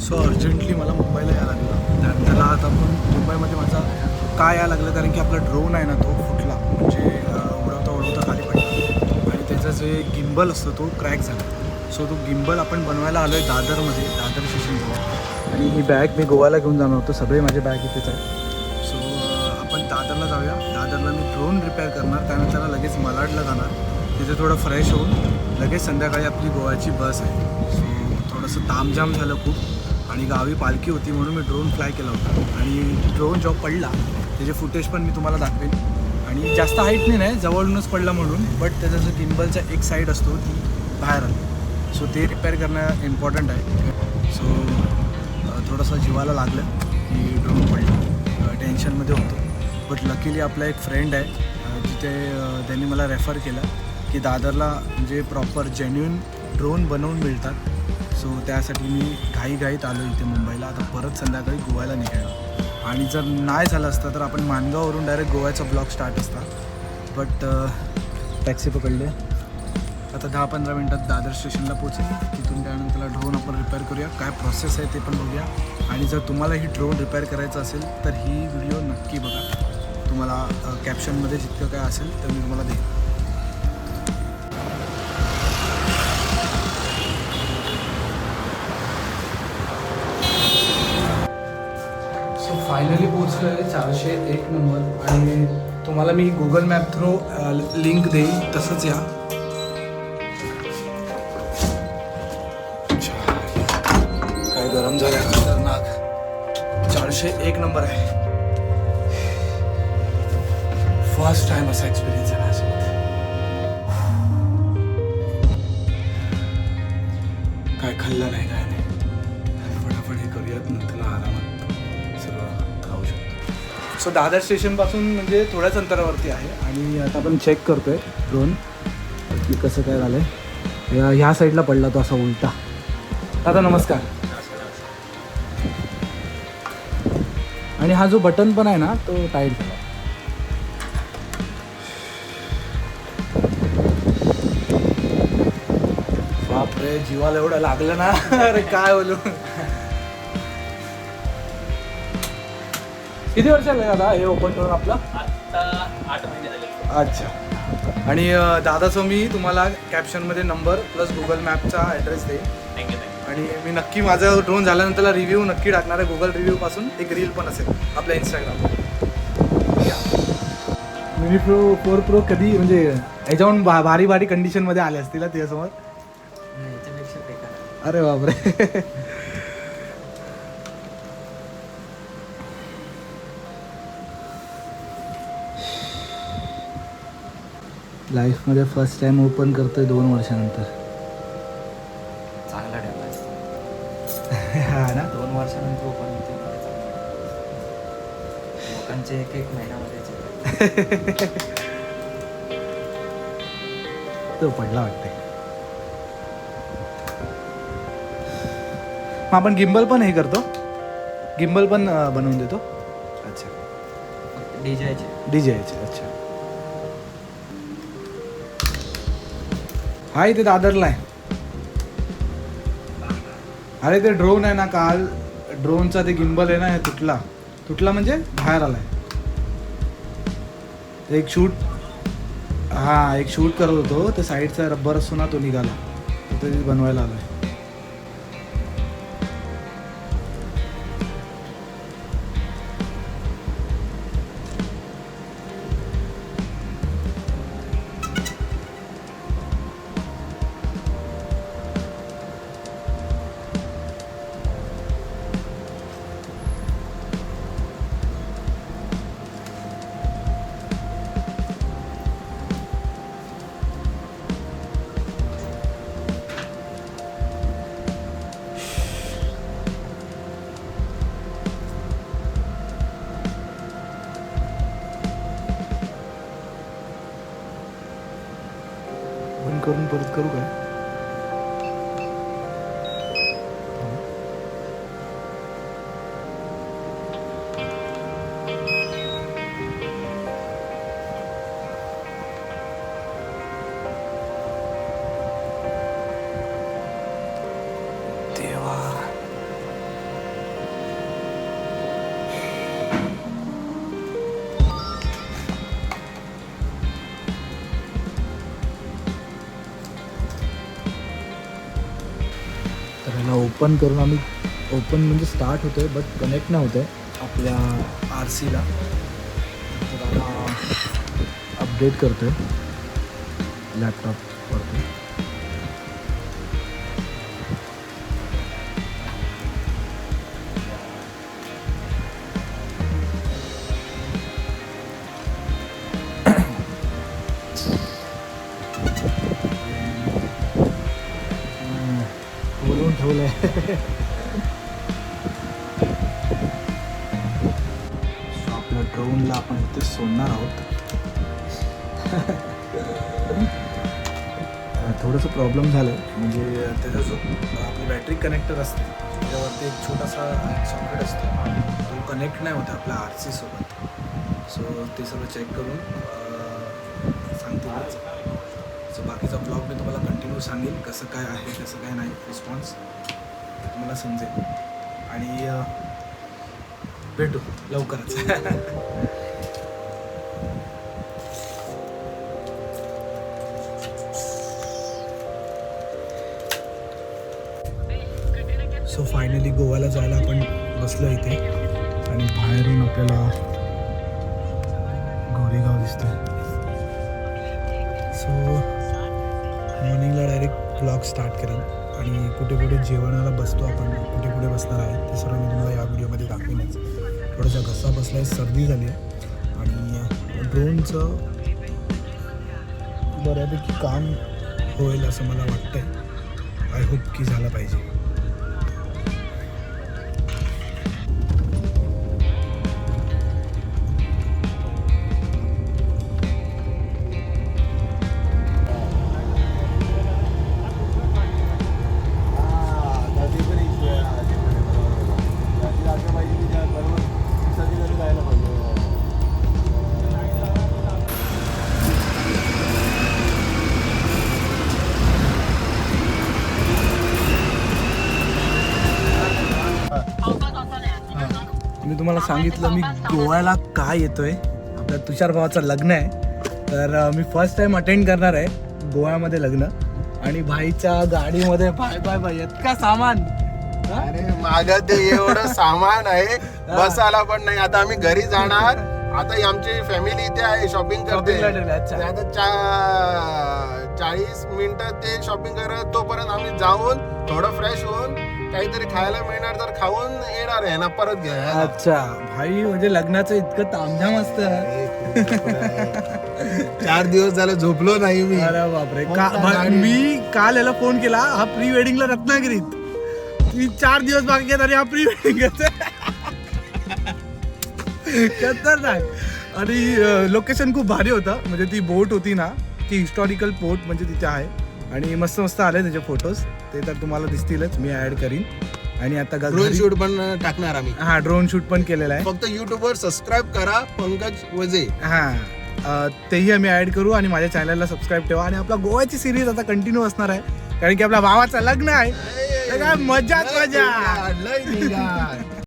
So urgently मला मुंबईला यायला लागलं. त्याला आता पण मुंबईमध्ये माझा काय यायला लागलं कारण की आपला ड्रोन आहे ना तो फुटला. म्हणजे उडवता उडवता खाली पडला. आणि त्याचा जे गिम्बल असतो तो क्रॅक झाला. सो तो गिम्बल आपण बनवायला आलो आहे दादरमध्ये दादर स्टेशनजवळ आणि ही बॅग मी गोव्याला घेऊन जाणार होतो. सगळे माझे बॅग इथेच आहे सो आपण दादरला जाऊया. दादरला मी ड्रोन रिपेअर करणार. त्यानंतर लगेच मलाडला जाणार. तिथे थोडं फ्रेश होऊन लगेच संध्याकाळी आपली गोव्याची बस आहे. सो थोडंसं तामझाम झालं खूप. आणि गावी पालखी होती म्हणून मी ड्रोन फ्लाय केला होता. आणि ड्रोन जेव्हा पडला त्याचे फुटेज पण मी तुम्हाला दाखवेन. आणि जास्त हाईटने नाही जवळूनच पडला म्हणून बट त्याचा जो गिम्बलचा एक साईड असतो ती बाहेर आली. सो ते रिपेअर करणं इम्पॉर्टंट आहे. सो थोडंसं जीवाला लागलं की ड्रोन पडलं. टेन्शनमध्ये होतो. बट लकीली आपला एक फ्रेंड आहे जिथे त्यांनी मला रेफर केलं की दादरला म्हणजे प्रॉपर जेन्युन ड्रोन बनवून मिळतात सो त्यासाठी मी घाईघाईत आलो इथे मुंबईला. आता परत संध्याकाळी गोव्याला निघालो आणि जर नाही झालं असतं तर आपण मानगाववरून डायरेक्ट गोव्याचा ब्लॉग स्टार्ट असता. बट टॅक्सी पकडली. आता दहा पंधरा मिनटात दादर स्टेशनला पोचेल तिथून त्यानंतर ड्रोन आपण रिपेअर करूया. काय प्रोसेस आहे ते पण बघूया. आणि जर तुम्हाला ही ड्रोन रिपेअर करायचं असेल तर ही व्हिडिओ नक्की बघा. तुम्हाला कॅप्शनमध्ये जितकं काय असेल तर मी तुम्हाला देईन. फायनली पोचलो आहे चारशे एक नंबर. आणि तुम्हाला मी गुगल मॅप थ्रू लिंक देईन तसंच या. काय गरम झालं खतरनाक. चारशे एक नंबर आहे. फर्स्ट टाइम असा एक्सपिरियन्स आहे माझ्यासोबत काय खाल्लं नाही काय सो दादर स्टेशनपासून म्हणजे थोड्याच अंतरावरती आहे. आणि आता आपण चेक करतोय ड्रोन की कसं काय झालं आहे ह्या साईडला पडला तो असा उलटा. दादा नमस्कार. आणि हा जो बटन पण आहे ना तो टाईट झाला. बापरे जीवाला एवढं लागलं ना. अरे काय बोलू. किती वर्ष झाले दादा हे ओपन करून आपलं? आठ महिने झाले. अच्छा. आणि अं, दादाचं मी तुम्हाला कॅप्शनमध्ये नंबर प्लस गुगल मॅपचा ॲड्रेस देईन थँक्यू आणि मी नक्की माझा ड्रोन झाल्यानंतर रिव्ह्यू नक्की टाकणार आहे. गुगल रिव्ह्यू पासून एक रील पण असेल आपल्या इंस्टाग्रामवर मिनी प्रो फोर प्रो कधी म्हणजे ह्याच्याहून भा भारी भारी कंडिशनमध्ये आले असतील याच्यापेक्षा बेकार. अरे बापरे. लाईफमध्ये फर्स्ट टाइम ओपन करतोय दोन वर्षानंतर. चांगला डेव्हलप हा ना? दोन वर्षानंतर ओपन होते लोकांचे एक एक महिन्यामध्ये तो पडला वाटते मग आपण गिम्बल पण हे करतो? गिम्बल पण बनवून देतो? अच्छा. डीजेचे डी जे अच्छा. हा इथे दादरला आहे. अरे ते ड्रोन आहे ना काल. ड्रोनचा ते गिम्बल आहे ना हे तुटला. तुटला म्हणजे बाहेर आलाय. ते एक शूट हा एक शूट करत होतो. ते साईडचा रब्बर असतो ना तो निघाला. तो ते बनवायला आलाय. बंद करून परत करू काय याला ओपन करून आम्ही ओपन म्हणजे स्टार्ट होतोय बट कनेक्ट नाही आपल्या आर सीला तर आता अपडेट करतोय लॅपटॉपवरती सो आपल्या ड्रोनला आपण इथे सोडणार आहोत. थोडंसं प्रॉब्लेम झालं. म्हणजे त्याचा जो आपली बॅटरी कनेक्टर असते त्याच्यावरती एक छोटासा सॉकेट असतो. तो कनेक्ट नाही होता आपल्या आर सी सोबत. सो ते सगळं चेक करून सांगतो. सो बाकीचा ब्लॉग मी तुम्हाला कंटिन्यू सांगेल कसं काय आहे कसं काय नाही रिस्पॉन्स तुम्हाला समजेल. आणि भेटू लवकरच. सो फायनली गोव्याला जायला आपण बसलो इथे. आणि बाहेरून आपल्याला गोरेगाव दिसतो सो मॉर्निंगला डायरेक्ट ब्लॉग स्टार्ट करेन आणि कुठे कुठे जेवणाला बसतो आपण कुठे कुठे बसणार आहे ते सर्व मी तुम्हाला या व्हिडिओमध्ये दाखवेनच. थोडासा घसा बसला आहे सर्दी झाली आहे. आणि ड्रोनचं बऱ्यापैकी काम होईल असं मला वाटतंय. आय होप की झालं पाहिजे. तुम्हाला सांगितलं मी गोव्याला काय येतोय. आपल्या तुषार भावाचं लग्न आहे. तर मी फर्स्ट टाइम अटेंड करणार आहे गोव्यामध्ये लग्न. आणि भाईच्या गाडीमध्ये बाय बाय बाय इतका सामान. अरे माग ते एवढं सामान आहे. बसायला पण नाही. आता आम्ही घरी जाणार. आता ही आमची फॅमिली इथे आहे शॉपिंग करते. आता चा- चाळीस मिनिटं ते शॉपिंग करत तोपर्यंत आम्ही जाऊन थोडं फ्रेश होऊन काहीतरी खायला मिळणार तर खाऊन येणार आहे ना परत घ्या. अच्छा. भाई म्हणजे लग्नाचं इतकं तामझाम असतं. चार दिवस झाले झोपलो नाही मी. अरे बापरे. का भा-? मी काल याला फोन केला हा प्री वेडिंगला रत्नागिरीत. मी चार दिवस बाकी आहेत आणि हा प्री वेडिंग खतरनाक. आणि लोकेशन खूप भारी होतं. म्हणजे ती बोट होती ना ती हिस्टॉरिकल बोट म्हणजे तिथे आहे. आणि मस्त मस्त आले त्याचे फोटोज ते तर तुम्हाला दिसतीलच मी ऍड करीन. आणि आता ड्रोन शूट पण टाकणार आम्ही. हा ड्रोन शूट पण केलेला आहे. फक्त युट्यूब वर सबस्क्राईब करा पंकज वजे. हा तेही आम्ही ऍड करू आणि माझ्या चॅनलला सबस्क्राईब ठेवा. आणि आपला गोव्याची सिरीज आता कंटिन्यू असणार आहे. कारण की आपल्या भावाचं लग्न आहे. मजाच मजा.